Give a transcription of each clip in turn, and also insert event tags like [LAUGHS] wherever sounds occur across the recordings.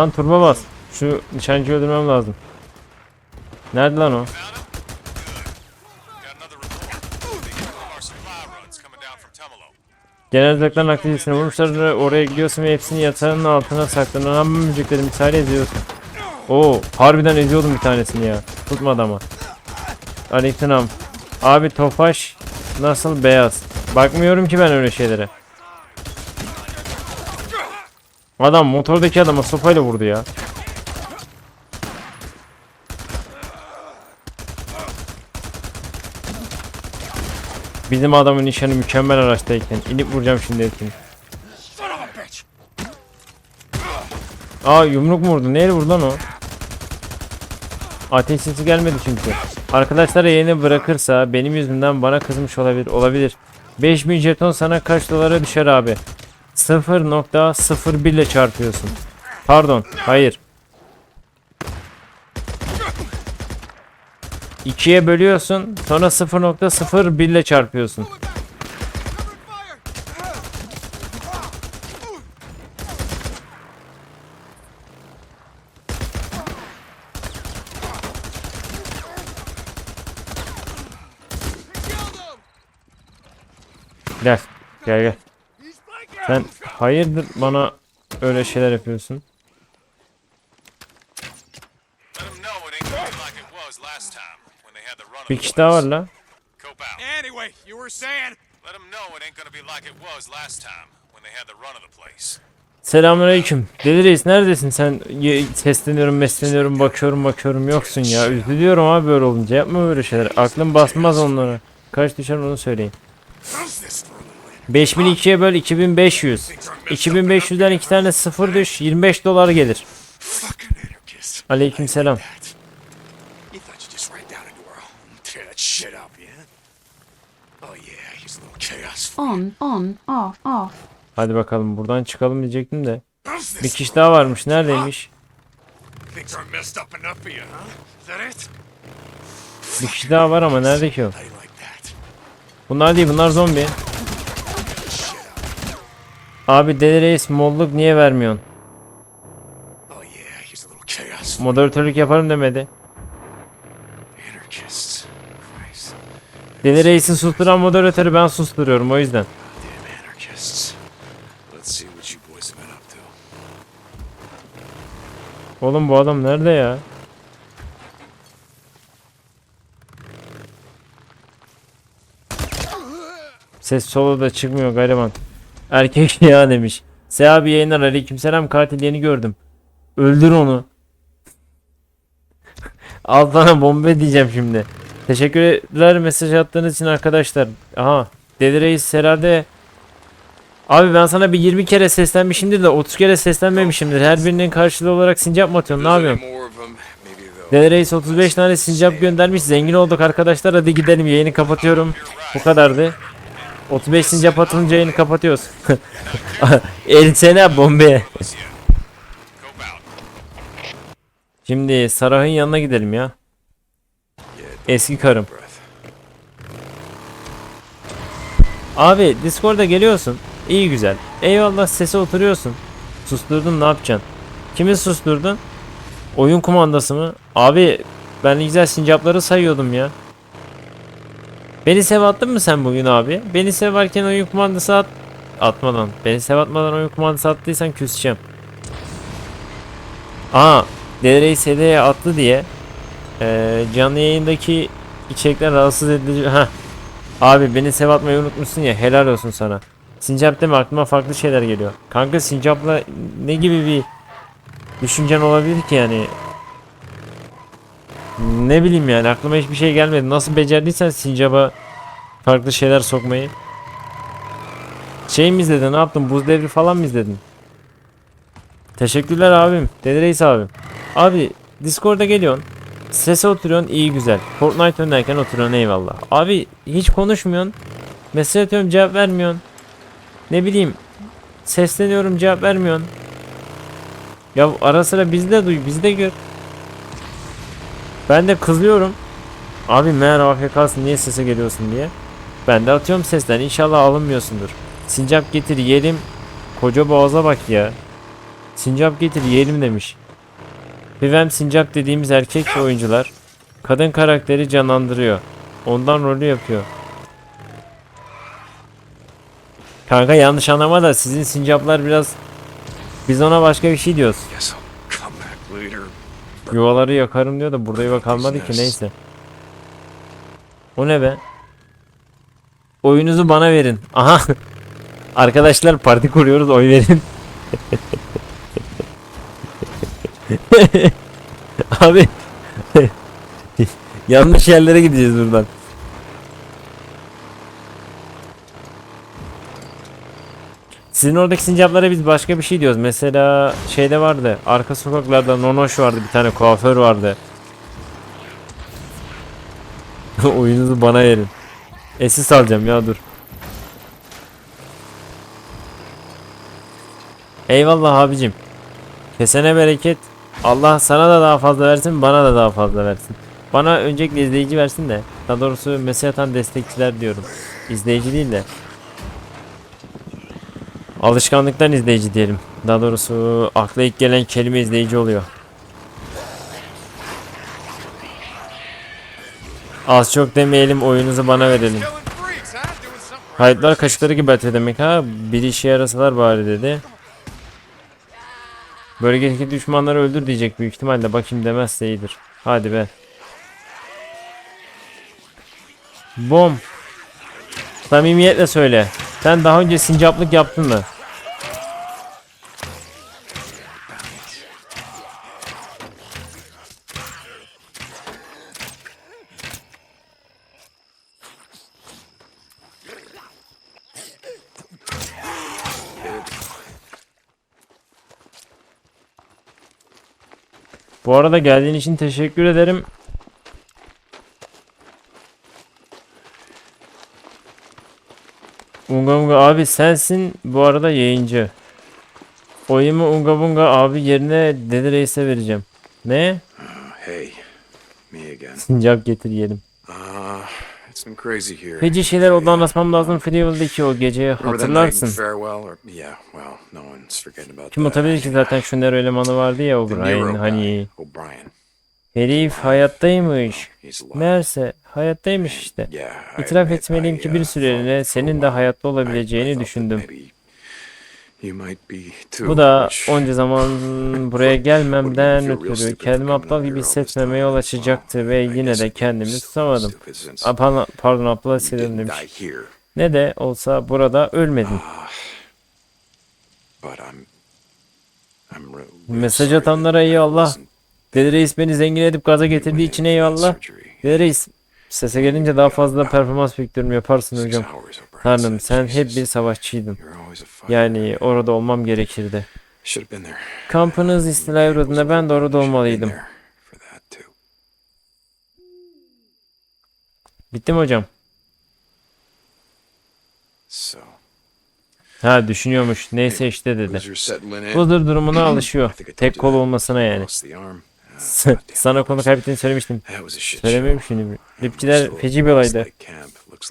Lan turba bas. Şu nişancıyı öldürmem lazım. Nerede lan o? Genel zevklerin aktivitesini vurmuşlar. Oraya gidiyorsun ve hepsini yatağının altına saklanan ham müzikleri misali eziyorsun. Oo, harbiden eziyordum bir tanesini ya. Tutmadı ama. Aleykümselam. Abi Tofaş nasıl beyaz? Bakmıyorum ki ben öyle şeylere. Adam motordaki adama sopayla vurdu ya. Bizim adamın nişanı mükemmel araçtayken inip vuracağım şimdi hepsini. Aa yumruk mu vurdu? Neyle vurdu lan o? Ateş sesi gelmedi çünkü. Arkadaşlar yayını bırakırsa benim yüzümden bana kızmış olabilir. Olabilir. 5000 jeton sana kaç dolara düşer abi? 0.01 ile çarpıyorsun. Pardon. Hayır. 2'ye bölüyorsun. Sonra 0.01 ile çarpıyorsun. Gel. Gel gel. Sen hayırdır bana öyle şeyler yapıyorsun? Bir kişi daha var la. Anyway, you were saying? Let them know it ain't gonna be like it was last time when they had the run of the place. Selamünaleyküm. Deli reis neredesin sen? Ye- Sesleniyorum, mesleniyorum, bakıyorum, bakıyorum. Yoksun ya. Üzülüyorum abi böyle olunca. Yapma böyle şeyler. Aklım basmaz onlara. Kaç düşer onu söyleyin. How's this for a little 5002'ye böl 2500. 2500'den iki tane sıfır düş 25 dolar gelir. fucking anarchist? Aleykümselam. That. You thought you'd just ride down into our home and tear that shit up, yeah? Yeah, he's a little chaos. on, on, off, off. Hadi bakalım buradan çıkalım diyecektim de. Bir kişi daha varmış. Neredeymiş? Bir kişi daha var ama nerede ki o? Bunlar değil bunlar zombi. Abi deli reis molluk niye vermiyorsun? Oh. Moderatörlük yaparım demedi. Deli reisi susturan moderatörü ben susturuyorum o yüzden. Oğlum bu adam nerede ya? Ses solo da çıkmıyor gariban. Erkek [LAUGHS] ya demiş. Se abi yayınlar aleykümselam katil yeni gördüm. Öldür onu. [LAUGHS] Al sana bomba diyeceğim şimdi. Teşekkürler mesaj attığınız için arkadaşlar. Aha. Deli Reis herhalde Abi ben sana bir 20 kere seslenmişimdir de 30 kere seslenmemişimdir. Her birinin karşılığı olarak sincap mı atıyorsun? Ne yapıyorsun? Deli Reis 35 tane sincap göndermiş. Zengin olduk arkadaşlar. Hadi gidelim. Yayını kapatıyorum. Bu kadardı. 35 sincap atınca yayını kapatıyoruz. [LAUGHS] Cope out. Şimdi Sarah'ın yanına gidelim ya. Eski karım. Abi Discord'a geliyorsun. İyi güzel. Eyvallah sese oturuyorsun. Susturdun ne yapacaksın? Kimi susturdun? Oyun kumandası mı? Abi ben güzel sincapları sayıyordum ya. Beni sev attın mı sen bugün abi? Beni sev varken oyun kumandası at... Atmadan. Beni sev atmadan oyun kumandası attıysan küseceğim. Aa. Delireyi sedeye attı diye. eee, canlı yayındaki içerikler rahatsız edici... Heh. Abi beni sev atmayı unutmuşsun ya helal olsun sana. Sincap deme aklıma farklı şeyler geliyor. Kanka sincapla ne gibi bir düşüncen olabilir ki yani? Ne bileyim yani aklıma hiçbir şey gelmedi. Nasıl becerdiysen sincaba farklı şeyler sokmayı. Şey mi izledin ne yaptın buz devri falan mı izledin? Teşekkürler abim. Deli Reis abim. Abi Discord'a geliyorsun. Sese oturuyorsun iyi güzel. Fortnite oynarken oturuyorsun eyvallah. Abi hiç konuşmuyorsun. Mesaj atıyorum cevap vermiyorsun. Ne bileyim sesleniyorum cevap vermiyorsun. Ya ara sıra bizi de duy bizi de gör. Ben de kızıyorum. Abi meğer AFK'sın niye sese geliyorsun diye. Ben de atıyorum sesten inşallah alınmıyorsundur. Sincap getir yiyelim. Koca boğaza bak ya. Sincap getir yiyelim demiş. Vivem Sincap dediğimiz erkek oyuncular kadın karakteri canlandırıyor. Ondan rolü yapıyor. Kanka yanlış anlama da sizin sincaplar biraz biz ona başka bir şey diyoruz. Guess Yuvaları yakarım diyor da burada yuva kalmadı ki neyse. O ne be? Oyunuzu bana verin. Aha. [LAUGHS] Arkadaşlar parti kuruyoruz oy verin. [LAUGHS] Abi. [LAUGHS] Yanlış yerlere gideceğiz buradan. Sizin oradaki sincaplara biz başka bir şey diyoruz. Mesela şeyde vardı. Arka sokaklarda Nonoş vardı. Bir tane kuaför vardı. [LAUGHS] Oyununuzu bana verin. Esis alacağım ya dur. Eyvallah abicim. Kesene bereket. Allah sana da daha fazla versin, bana da daha fazla versin. Bana öncelikle izleyici versin de. Daha doğrusu mesaj atan destekçiler diyorum. İzleyici değil de. Alışkanlıktan izleyici diyelim. Daha doğrusu akla ilk gelen kelime izleyici oluyor. Az çok demeyelim oyunuzu bana verelim. Kayıtlar kaşıkları gibi atıyor demek ha. Bir işe yarasalar bari dedi. Bölgedeki düşmanları öldür diyecek büyük ihtimalle. Bakayım demezse iyidir. Hadi be. Bom. Samimiyetle söyle. Sen daha önce sincaplık yaptın mı? Bu arada geldiğin için teşekkür ederim. Unga Unga abi sensin bu arada yayıncı. Oyumu Unga Bunga abi yerine Dede Reis'e vereceğim. Ne? Hey, me again. Sincap getir yiyelim. İt's been crazy here. Feci şeyler oldu anlatmam lazım Freevil'deki o geceyi hatırlarsın. Kim that. unutabilir ki zaten şu Nero elemanı vardı ya Nero O'Brien hani. O'Brien. Herif hayattaymış. Meğerse hayattaymış işte. İtiraf etmeliyim ki uh, bir süreliğine thought senin de hayatta olabileceğini düşündüm. Bu da onca zaman [LAUGHS] buraya gelmemden ötürü kendimi aptal gibi hissetmemeye yol açacaktı ve yine de kendimi tutamadım. Aa, Pardon, aptal didn't demiş. Ne de olsa burada ölmedin. But I'm I'm re- real Mesaj atanlara that I Dede Reis beni zengin edip gaza getirdiği için eyvallah. Dede Reis sese gelince daha fazla performans bekliyorum yaparsın hocam. Tanrım sen hep bir savaşçıydın. Yani orada olmam gerekirdi. Kampınız istilaya uğradığında ben de orada olmalıydım. Bitti mi hocam? Ha düşünüyormuş. Neyse işte dedi. Huzur durumuna [CLEARS THROAT] alışıyor. Tek kol olmasına yani. Sana konu kaybettiğini söylemiştim. Show. şimdi. Ripçiler Still feci bir olaydı.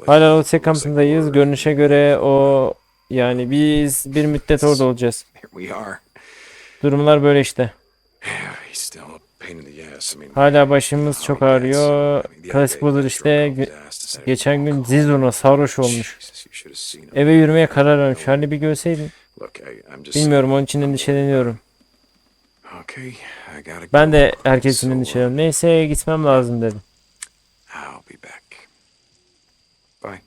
Hala o like kampındayız. Görünüşe göre o yani biz bir müddet orada olacağız. Durumlar böyle işte. Hala başımız çok how he ağrıyor. Klasik budur işte. Geçen gün walk Zizur'una sarhoş olmuş. Eve yürümeye karar vermiş. Hani bir görseydin. Bilmiyorum onun için endişeleniyorum. Okay, I gotta Ben de herkesin So, uh. Neyse gitmem lazım dedim. I'll be back. Bye.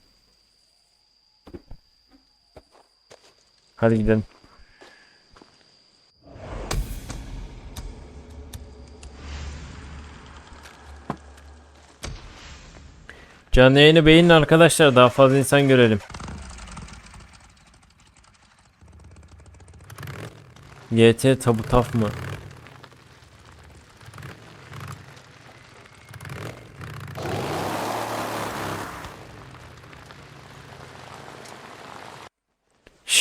Hadi gidelim. Canlı yayını beğenin arkadaşlar. Daha fazla insan görelim. GT tabu taf mı?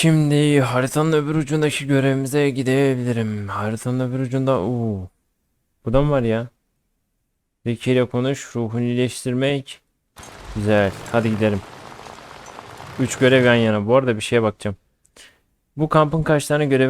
Şimdi haritanın öbür ucundaki görevimize gidebilirim. Haritanın öbür ucunda uuu. Bu da mı var ya? Ricky ile konuş. Ruhunu iyileştirmek. Güzel. Hadi gidelim. 3 görev yan yana. Bu arada bir şeye bakacağım. Bu kampın kaç tane görevi